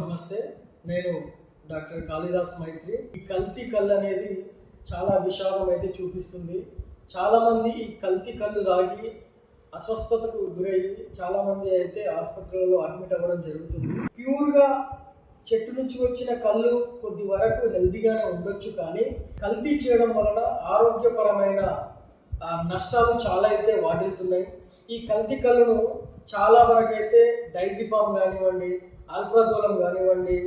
నమస్తే. నేను డాక్టర్ కాళిదాస్ మైత్రి. ఈ కల్తీ కళ్ళు అనేది చాలా విషాదం అయితే చూపిస్తుంది. చాలామంది ఈ కల్తీ కళ్ళు తాగి అస్వస్థతకు గురయ్యి చాలామంది అయితే ఆసుపత్రులలో అడ్మిట్ అవ్వడం జరుగుతుంది. ప్యూర్గా చెట్టు నుంచి వచ్చిన కళ్ళు కొద్ది వరకు హెల్తీగానే ఉండొచ్చు కానీ కల్తీ చేయడం వలన ఆరోగ్యపరమైన నష్టాలు చాలా అయితే వాటిల్తున్నాయి ఈ కల్తీ కళ్ళను చాలా వరకు అయితే డైజిపామ్ కానివ్వండి ఆల్ప్రాజోలం కానివ్వండి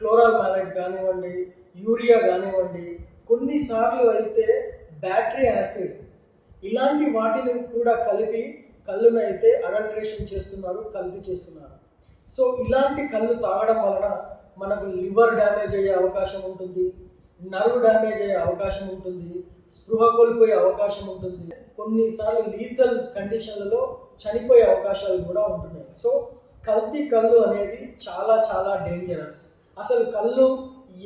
క్లోరాల్ మ్యాలెట్ కానివ్వండి యూరియా కానివ్వండి కొన్నిసార్లు అయితే బ్యాటరీ యాసిడ్. ఇలాంటి వాటిని కూడా కలిపి కళ్ళును అయితే అడల్ట్రేషన్ చేస్తున్నారు కల్తీ చేస్తున్నారు. సో ఇలాంటి కళ్ళు తాగడం వలన మనకు లివర్ డ్యామేజ్ అయ్యే అవకాశం ఉంటుంది నర్వ్ డ్యామేజ్ అయ్యే అవకాశం ఉంటుంది స్పృహ కోల్పోయే అవకాశం ఉంటుంది. కొన్నిసార్లు లీథల్ కండిషన్లలో చనిపోయే అవకాశాలు కూడా ఉంటున్నాయి. సో కల్తీ కళ్ళు అనేది చాలా చాలా డేంజరస్ అసలు కళ్ళు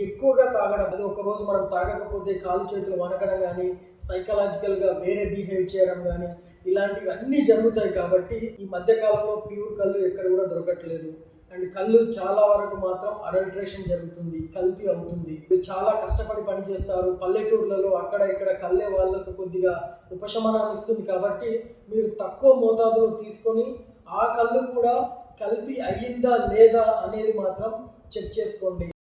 ఎక్కువగా తాగడం అది ఒక రోజు మనం తాగకపోతే కాలు చేతులు వనకడం కానీ సైకలాజికల్గా వేరే బిహేవ్ చేయడం కానీ ఇలాంటివి అన్నీ జరుగుతాయి కాబట్టి ఈ మధ్యకాలంలో ప్యూర్ కళ్ళు ఎక్కడ కూడా దొరకట్లేదు. అండ్ కళ్ళు చాలా వరకు మాత్రం అడల్ట్రేషన్ జరుగుతుంది కల్తీ అవుతుంది. చాలా కష్టపడి పని చేస్తారు పల్లెటూర్లలో అక్కడ ఇక్కడ కళ్ళే వాళ్ళకు కొద్దిగా ఉపశమనాన్ని ఇస్తుంది కాబట్టి మీరు తక్కువ మోతాదులో తీసుకొని ఆ కళ్ళు కూడా కల్తీ అయ్యిందా లేదా అనేది మాత్రం చెక్ చేసుకోండి.